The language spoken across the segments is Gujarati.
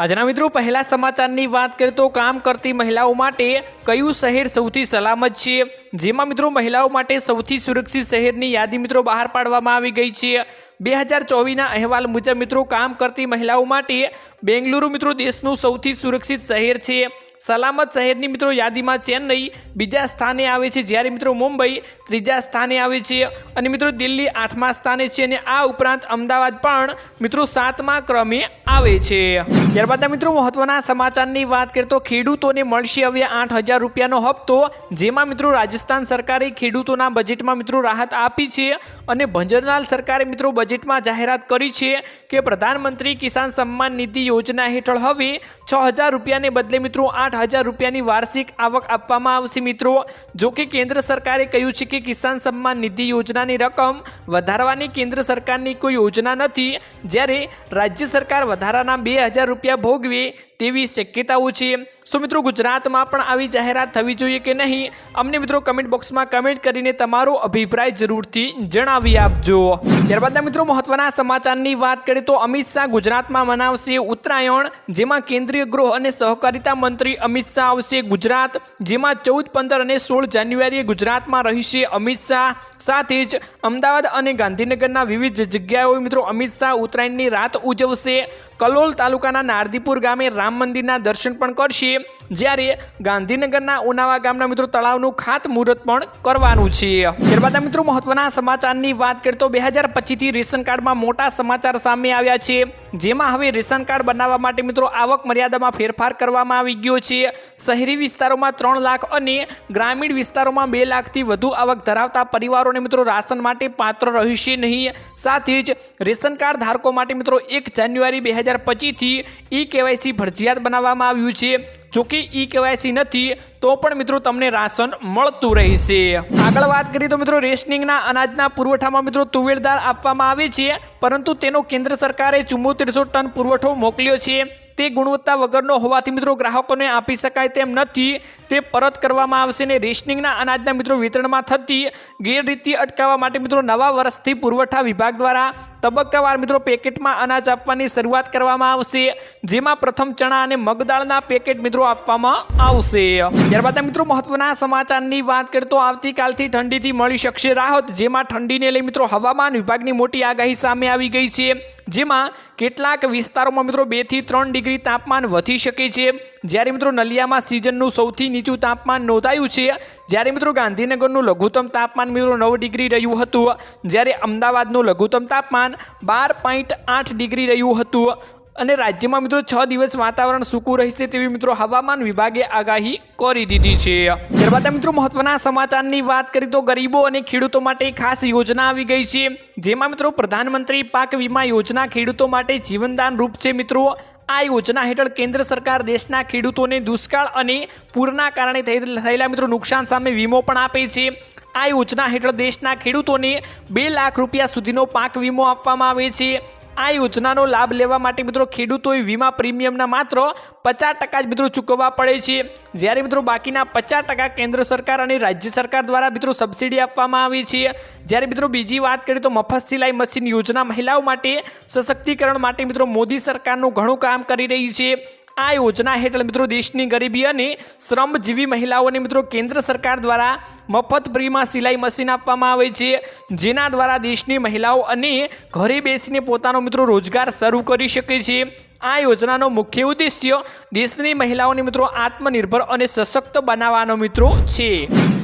આજના મિત્રો, પહેલા સમાચારની વાત કરીએ તો કામ કરતી મહિલાઓ માટે કયું શહેર સૌથી સલામત છે? જેમાં મિત્રો, મહિલાઓ માટે સૌથી સુરક્ષિત શહેરની યાદી મિત્રો બહાર પાડવામાં આવી ગઈ છે. બે હજાર ચોવીસના અહેવાલ મુજબ મિત્રો, કામ કરતી મહિલાઓ માટે બેંગલુરુ મિત્રો દેશનું સૌથી સુરક્ષિત શહેર છે. સલામત શહેરની મિત્રો યાદીમાં ચેન્નઈ બીજા સ્થાને આવે છે. જ્યારે મિત્રો મુંબઈ ત્રીજા સ્થાને આવે છે અને મિત્રો દિલ્હી આઠમા સ્થાને છે અને આ ઉપરાંત અમદાવાદ પણ મિત્રો સાતમા ક્રમે આવે છે. ત્યારબાદ મિત્રો મહત્વના સમાચારની વાત કરીએ તો ખેડૂતોને મળશે હવે આઠ હજાર રૂપિયાનો હપ્તો, જેમાં મિત્રો રાજસ્થાન સરકારે ખેડૂતોના બજેટમાં મિત્રો રાહત આપી છે અને ભંજરલાલ સરકારે મિત્રો બજેટમાં જાહેરાત કરી છે કે પ્રધાનમંત્રી કિસાન સન્માન નિધિ યોજના હેઠળ હવે છ હજાર રૂપિયાને બદલે મિત્રો આઠ હજાર રૂપિયાની વાર્ષિક આવક આપવામાં આવશે મિત્રો. જો કે કેન્દ્ર સરકારે કહ્યું છે કે કિસાન સન્માન નિધિ યોજનાની રકમ વધારવાની કેન્દ્ર સરકારની કોઈ યોજના નથી. જ્યારે રાજ્ય સરકાર વધારાના બે હજાર રૂપિયા ભોગવે તેવી શક્યતાઓ છે. શું મિત્રો, ગુજરાતમાં પણ આવી જાહેરાત થવી જોઈએ કે નહીં? અમને મિત્રો કમેન્ટ બોક્સમાં કમેન્ટ કરીને તમારો અભિપ્રાય જરૂરથી જણાવી આપજો. ત્યારબાદના મિત્રો, મહત્વના સમાચારની વાત કરીએ તો અમિત શાહ ગુજરાતમાં મનાવશે ઉત્તરાયણ, જેમાં કેન્દ્રીય ગૃહ અને સહકારિતા મંત્રી અમિત શાહ આવશે ગુજરાત, જેમાં ચૌદ, પંદર અને સોળ જાન્યુઆરીએ ગુજરાતમાં રહેશે અમિત શાહ. સાથે જ અમદાવાદ અને ગાંધીનગરના વિવિધ જગ્યાઓએ મિત્રો અમિત શાહ ઉત્તરાયણની રાત ઉજવશે. કલોલ તાલુકાના નારદીપુર ગામે રામ મંદિરના દર્શન પણ કરશે. જ્યારે ગાંધીનગરના ઉનાવા ગામના મિત્રો તળાવનું ખાતમુહૂર્ત પણ કરવાનું છે. ત્યારબાદ મિત્રો મહત્વના સમાચારની વાત કરીએ તો બે હજાર પચીસથી રેશન કાર્ડમાં મોટા સમાચાર સામે આવ્યા છે. જેમાં હવે રેશન કાર્ડ બનાવવા માટે મિત્રો આવક મર્યાદામાં ફેરફાર કરવામાં આવી ગયો છે. શહેરી વિસ્તારોમાં ત્રણ લાખ અને ગ્રામીણ વિસ્તારોમાં બે લાખથી વધુ આવક ધરાવતા પરિવારોને મિત્રો રાશન માટે પાત્ર રહેશે નહીં. સાથે જ રેશન કાર્ડ ધારકો માટે મિત્રો એક જાન્યુઆરી બે હજાર પચીસથી ઈ કેવાયસી ફરજિયાત બનાવવામાં આવ્યું છે. જોકે ઈ કેવાયસી નથી, તો પણ મિત્રો તમને રાશન મળતું રહેશે. આગળ વાત કરીએ તો મિત્રો રેશનિંગના અનાજના પુરવઠામાં મિત્રો તુવેર દાળ આપવામાં આવે છે, પરંતુ તેનો કેન્દ્ર સરકારે ચુમ્મોતેરસો ટન પુરવઠો મોકલ્યો છે. તે ગુણવત્તા વગરનો હોવાથી મિત્રો ગ્રાહકોને આપી શકાય તેમ નથી. તે પરત કરવામાં આવશે ને રેશનિંગના અનાજના મિત્રો વિતરણમાં થતી ગેરરીતિ અટકાવવા માટે મિત્રો નવા વર્ષથી પુરવઠા વિભાગ દ્વારા તબક્કાવાર મિત્રો, પેકેટમાં અનાજ આપવાની શરૂઆત કરવામાં આવશે. જેમાં પ્રથમ ચણા અને મગદાળના પેકેટ મિત્રો આપવામાં આવશે. ત્યારબાદ મિત્રો, મહત્વના સમાચારની વાત કરીએ તો આવતીકાલથી ઠંડીથી મળી શકશે રાહત. જેમાં ઠંડીને લઈ મિત્રો, હવામાન વિભાગની મોટી આગાહી સામે આવી ગઈ છે. જેમાં કેટલાક વિસ્તારોમાં મિત્રો, બેથી ત્રણ ડિગ્રી તાપમાન વધી શકે છે. જ્યારે મિત્રો નલિયામાં સિઝનનું સૌથી નીચું તાપમાન નોંધાયું છે, જ્યારે મિત્રો ગાંધીનગરનું લઘુત્તમ તાપમાન મિત્રો નવ ડિગ્રી રહ્યું હતું, જ્યારે અમદાવાદનું લઘુત્તમ તાપમાન બાર પોઈન્ટ આઠ ડિગ્રી રહ્યું હતું, અને રાજ્યમાં મિત્રો છ દિવસ વાતાવરણ સૂકું રહેશે તેવી મિત્રો હવામાન વિભાગે આગાહી કરી દીધી છે. ત્યારબાદ મિત્રો મહત્વના સમાચારની વાત કરીએ તો ગરીબો અને ખેડૂતો માટે ખાસ યોજના આવી ગઈ છે, જેમાં મિત્રો પ્રધાનમંત્રી પાક વીમા યોજના ખેડૂતો માટે જીવનદાન રૂપ છે મિત્રો આ યોજના હેઠળ કેન્દ્ર સરકાર દેશના ખેડૂતોને દુષ્કાળ અને પૂરના કારણે થયેલા મિત્રો નુકસાન સામે વીમો પણ આપે છે. આ યોજના હેઠળ દેશના ખેડૂતોને બે લાખ રૂપિયા સુધીનો પાક વીમો આપવામાં આવે છે. આ યોજનાનો લાભ લેવા માટે મિત્રો ખેડૂતોએ વીમા પ્રીમિયમના માત્ર પચાસ ટકા જ મિત્રો ચૂકવવા પડે છે. જ્યારે મિત્રો બાકીના પચાસ ટકા કેન્દ્ર સરકાર અને રાજ્ય સરકાર દ્વારા મિત્રો સબસિડી આપવામાં આવે છે. જ્યારે મિત્રો બીજી વાત કરીએ તો મફત સિલાઈ મશીન યોજના મહિલાઓ માટે સશક્તિકરણ માટે મિત્રો મોદી સરકારનું ઘણું કામ કરી રહી છે. આ યોજના હેઠળ મિત્રો દેશની ગરીબી અને શ્રમજીવી મહિલાઓને મિત્રો કેન્દ્ર સરકાર દ્વારા મફત ફ્રીમાં સિલાઈ મશીન આપવામાં આવે છે, જેના દ્વારા દેશની મહિલાઓ અને ઘરે બેસીને પોતાનો મિત્રો રોજગાર શરૂ કરી શકે છે. આ યોજનાનો મુખ્ય ઉદ્દેશ્ય દેશની મહિલાઓને મિત્રો આત્મનિર્ભર અને સશક્ત બનાવવાનો મિત્રો છે.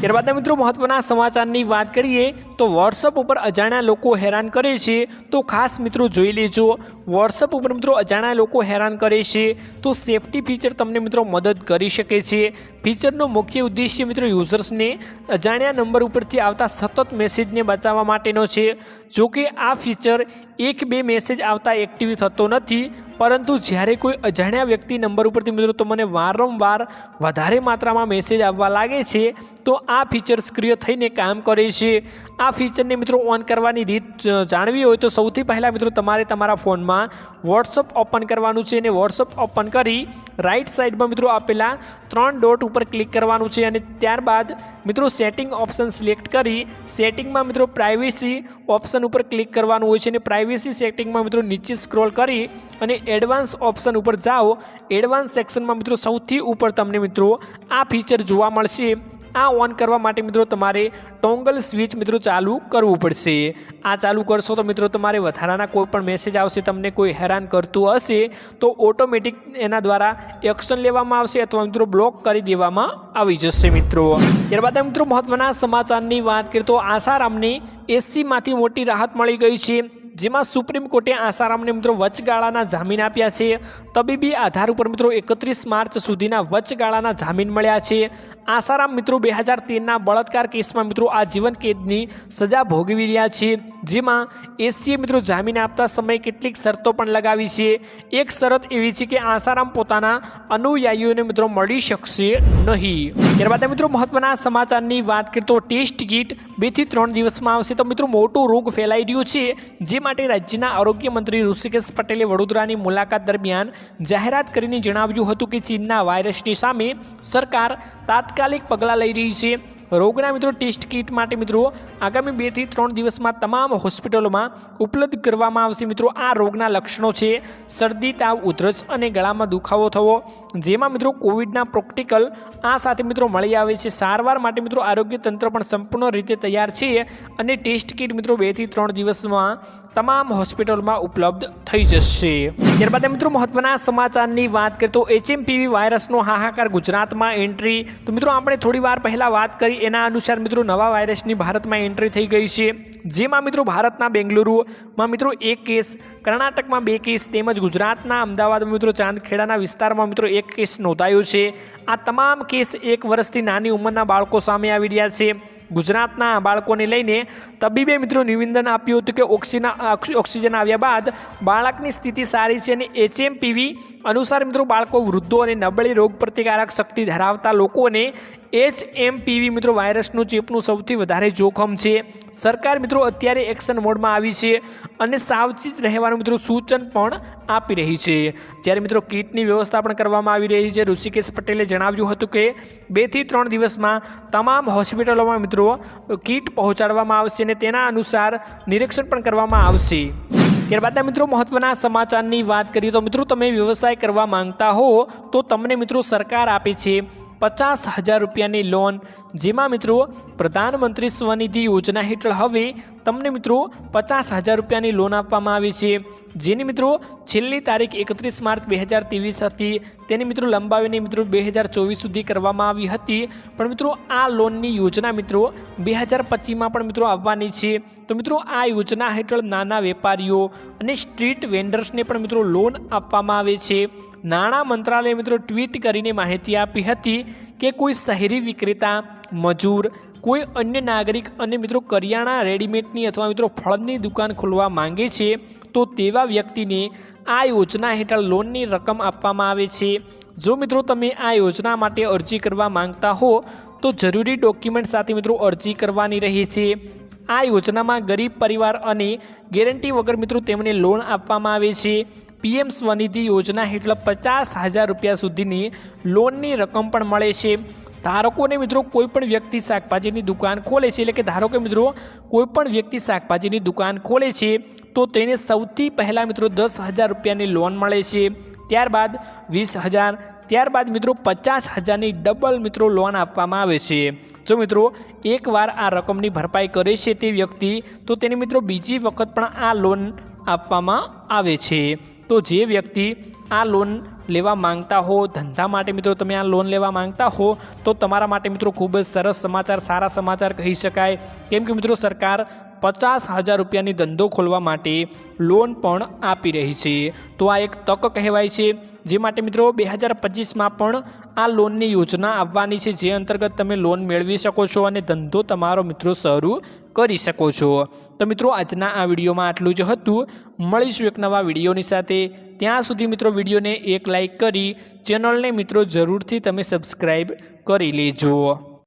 ત્યારબાદ મિત્રો મહત્વના સમાચારની વાત કરીએ તો વોટ્સઅપ ઉપર અજાણ્યા લોકો હેરાન કરે છે? તો ખાસ મિત્રો જોઈ લેજો. વોટ્સઅપ ઉપર મિત્રો અજાણ્યા લોકો હેરાન કરે છે. તો સેફટી ફીચર તમને મિત્રો મદદ કરી શકે છે. ફીચરનો મુખ્ય ઉદ્દેશ્ય મિત્રો યુઝર્સને અજાણ્યા નંબર ઉપરથી આવતા સતત મેસેજને બચાવવા માટેનો છે. જો કે આ ફીચર એક બે મેસેજ આવતા એક્ટિવ થતો નથી. પરંતુ જ્યારે કોઈ અજાણ્યા વ્યક્તિ નંબર ઉપરથી મિત્રો તમને વારંવાર વધારે માત્રામાં મેસેજ આવવા લાગે છે, તો આ ફીચર સક્રિય થઈને કામ કરે છે. આ ફીચરને મિત્રો ઓન કરવાની રીત જાણવી હોય તો સૌથી પહેલાં મિત્રો તમારે તમારા ફોનમાં વોટ્સઅપ ઓપન કરવાનું છે અને વોટ્સઅપ ઓપન કરી રાઈટ સાઈડમાં મિત્રો આપેલા ત્રણ ડોટ ઉપર ક્લિક કરવાનું છે અને ત્યારબાદ મિત્રો સેટિંગ ઓપ્શન સિલેક્ટ કરી સેટિંગમાં મિત્રો પ્રાઇવેસી ઓપ્શન ઉપર ક્લિક કરવાનું હોય છે અને પ્રાઇવેસી સેટિંગમાં મિત્રો નીચે સ્ક્રોલ કરી અને એડવાન્સ ઓપ્શન ઉપર જાઓ. એડવાન્સ સેક્શનમાં મિત્રો સૌથી ઉપર તમને મિત્રો આ ફીચર જોવા મળશે. આ ઓન કરવા માટે મિત્રો તમારે ટોંગલ સ્વિચ મિત્રો ચાલુ કરવું પડશે. આ ચાલુ કરશો તો મિત્રો તમારે વધારાના કોઈ પણ મેસેજ આવશે, તમને કોઈ હેરાન કરતું હશે, તો ઓટોમેટિક એના દ્વારા એક્શન લેવામાં આવશે અથવા મિત્રો બ્લોક કરી દેવામાં આવી જશે મિત્રો. ત્યારબાદ મિત્રો મહત્વના સમાચારની વાત કરીએ તો આસારામને એસસીમાંથી મોટી રાહત મળી ગઈ છે. જેમાં સુપ્રીમ કોર્ટે આસારામને મિત્રો વચગાળાના જામીન આપ્યા છે. તબીબી આધાર ઉપર મિત્રો એકત્રીસ માર્ચ સુધીના વચગાળાના જામીન મળ્યા છે. આસારામ મિત્રો બે હજાર તેરના બળાત્કાર કેસમાં મિત્રો આજીવન કેદની સજા ભોગવી રહ્યા છે. જેમાં એસીએ મિત્રો જામીન આપતા સમયે કેટલીક શરતો પણ લગાવી છે. એક શરત એવી છે કે આસારામ પોતાના અનુયાયીઓને મિત્રો મળી શકશે નહીં. ત્યારબાદ મિત્રો મહત્વના સમાચારની વાત કરીએ તો ટેસ્ટ કીટ બેથી ત્રણ દિવસમાં આવશે. તો મિત્રો મોટો રોગ ફેલાઈ રહ્યો છે. જે માટે રાજ્યના આરોગ્ય મંત્રી ઋષિકેશ પટેલે વડોદરાની મુલાકાત દરમિયાન જાહેરાત કરીને જણાવ્યું હતું કે ચીનના વાયરસની સામે સરકાર તાત્કાલિક પગલાં લઈ રહી છે. રોગના મિત્રો ટેસ્ટ કીટ માટે મિત્રો આગામી બેથી ત્રણ દિવસમાં તમામ હોસ્પિટલોમાં ઉપલબ્ધ કરવામાં આવશે. મિત્રો, આ રોગના લક્ષણો છે શરદી, તાવ, ઉધરસ અને ગળામાં દુખાવો થવો, જેમાં મિત્રો કોવિડના પ્રોક્ટિકલ આ સાથે મિત્રો મળી આવે છે. સારવાર માટે મિત્રો આરોગ્ય તંત્ર પણ સંપૂર્ણ રીતે તૈયાર છે અને ટેસ્ટ કીટ મિત્રો બેથી ત્રણ દિવસમાં તમામ હોસ્પિટલમાં ઉપલબ્ધ થઈ જશે. ત્યારબાદ મિત્રો મહત્વના સમાચારની વાત કરીએ તો એચએમપીવી વાયરસનો હાહાકાર ગુજરાતમાં એન્ટ્રી. તો મિત્રો, આપણે થોડી વાર પહેલાં વાત કરી એના અનુસાર મિત્રો નવા વાયરસની ભારતમાં એન્ટ્રી થઈ ગઈ છે. જેમાં મિત્રો ભારતના બેંગલુરુમાં મિત્રો એક કેસ, કર્ણાટકમાં બે કેસ, તેમજ ગુજરાતના અમદાવાદમાં મિત્રો ચાંદખેડાના વિસ્તારમાં મિત્રો એક કેસ નોંધાયો છે. આ તમામ કેસ એક વર્ષથી નાની ઉંમરના બાળકો સામે આવી રહ્યા છે. ગુજરાતના બાળકોને લઈને તબીબે મિત્રો નિવેદન આપ્યું હતું કે ઓક્સિજન ઓક્સિજન આવ્યા બાદ બાળકની સ્થિતિ સારી છે અને એચએમપીવી અનુસાર મિત્રો બાળકો વૃદ્ધો અને નબળી રોગ પ્રતિકારક શક્તિ ધરાવતા લોકોને એચ એમપીવી મિત્રો વાયરસનું ચેપનું સૌથી વધારે જોખમ છે. સરકાર મિત્રો અત્યારે એક્શન મોડમાં આવી છે અને સાવચેત રહેવાનું મિત્રો સૂચન પણ આપી રહી છે. જ્યારે મિત્રો કીટની વ્યવસ્થા પણ કરવામાં આવી રહી છે, ઋષિકેશ પટેલે જણાવ્યું હતું કે બેથી ત્રણ દિવસમાં તમામ હોસ્પિટલોમાં મિત્રો કીટ પહોંચાડવામાં આવશે અને તેના અનુસાર નિરીક્ષણ પણ કરવામાં આવશે. ત્યારબાદના મિત્રો મહત્વના સમાચારની વાત કરીએ તો મિત્રો, તમે વ્યવસાય કરવા માંગતા હો તો તમને મિત્રો સરકાર આપે છે. પચાસ હજાર રૂપિયાની લોન જેમાં મિત્રો પ્રધાનમંત્રી સ્વનિધિ યોજના હેઠળ હવે તમને મિત્રો પચાસ હજાર રૂપિયાની લોન આપવામાં આવી છે. જેની મિત્રો છેલ્લી તારીખ એકત્રીસ માર્ચ બે હજાર ત્રેવીસ હતી. તેની મિત્રો લંબાવીને મિત્રો બે હજાર ચોવીસ સુધી કરવામાં આવી હતી. પણ મિત્રો આ લોનની યોજના મિત્રો બે હજાર પચીસમાં પણ મિત્રો આવવાની છે. તો મિત્રો આ યોજના હેઠળ નાના વેપારીઓ અને સ્ટ્રીટ વેન્ડર્સને પણ મિત્રો લોન આપવામાં આવે છે. નાણાં મંત્રાલયે મિત્રો ટ્વીટ કરીને માહિતી આપી હતી કે કોઈ શહેરી વિક્રેતા, મજૂર કોઈ અન્ય નાગરિક અને મિત્રો કરિયાણા રેડીમેડની અથવા મિત્રો ફળની દુકાન ખોલવા માંગે છે, તો તેવા વ્યક્તિને આ યોજના હેઠળ લોનની રકમ આપવામાં આવે છે. જો મિત્રો તમે આ યોજના માટે અરજી કરવા માંગતા હો, તો જરૂરી ડોક્યુમેન્ટ સાથે મિત્રો અરજી કરવાની રહે છે. આ યોજનામાં ગરીબ પરિવાર અને ગેરંટી વગર મિત્રો તેમને લોન આપવામાં આવે છે. પીએમ સ્વનિધિ યોજના હેઠળ પચાસ હજાર રૂપિયા સુધીની લોનની રકમ પણ મળે છે. ધારકોને મિત્રો કોઈપણ વ્યક્તિ શાકભાજીની દુકાન ખોલે છે, એટલે કે ધારો કે મિત્રો કોઈ પણ વ્યક્તિ શાકભાજીની દુકાન ખોલે છે, તો તેને સૌથી પહેલાં મિત્રો દસ હજાર રૂપિયાની લોન મળે છે. ત્યારબાદ વીસ હજાર, ત્યારબાદ મિત્રો પચાસ હજારની ડબલ મિત્રો લોન આપવામાં આવે છે. જો મિત્રો એકવાર આ રકમની ભરપાઈ કરે છે તે વ્યક્તિ, તો તેને મિત્રો બીજી વખત પણ આ લોન આપવામાં આવે છે. તો જે વ્યક્તિ આ લોન લેવા માંગતા હો, ધંધા માટે મિત્રો તમે આ લોન લેવા માંગતા હો, તો તમારા માટે મિત્રો ખૂબ જ સરસ સમાચાર, સારા સમાચાર કહી શકાય. કેમ કે મિત્રો સરકાર પચાસ હજાર રૂપિયાની ધંધો ખોલવા માટે લોન પણ આપી રહી છે. તો આ એક તક કહેવાય છે. જે માટે મિત્રો બે હજાર પચીસમાં પણ આ લોનની યોજના આવવાની છે, જે અંતર્ગત તમે લોન મેળવી શકો છો અને ધંધો તમારો મિત્રો શરૂ કરી શકો છો. તો મિત્રો આજના આ વિડીયોમાં આટલું જ હતું. મળીશું એક નવા વિડીયોની સાથે. ત્યાં સુધી મિત્રો વિડીયોને એક લાઇક કરી, ચેનલને મિત્રો જરૂરથી તમે સબસ્ક્રાઈબ કરી લેજો.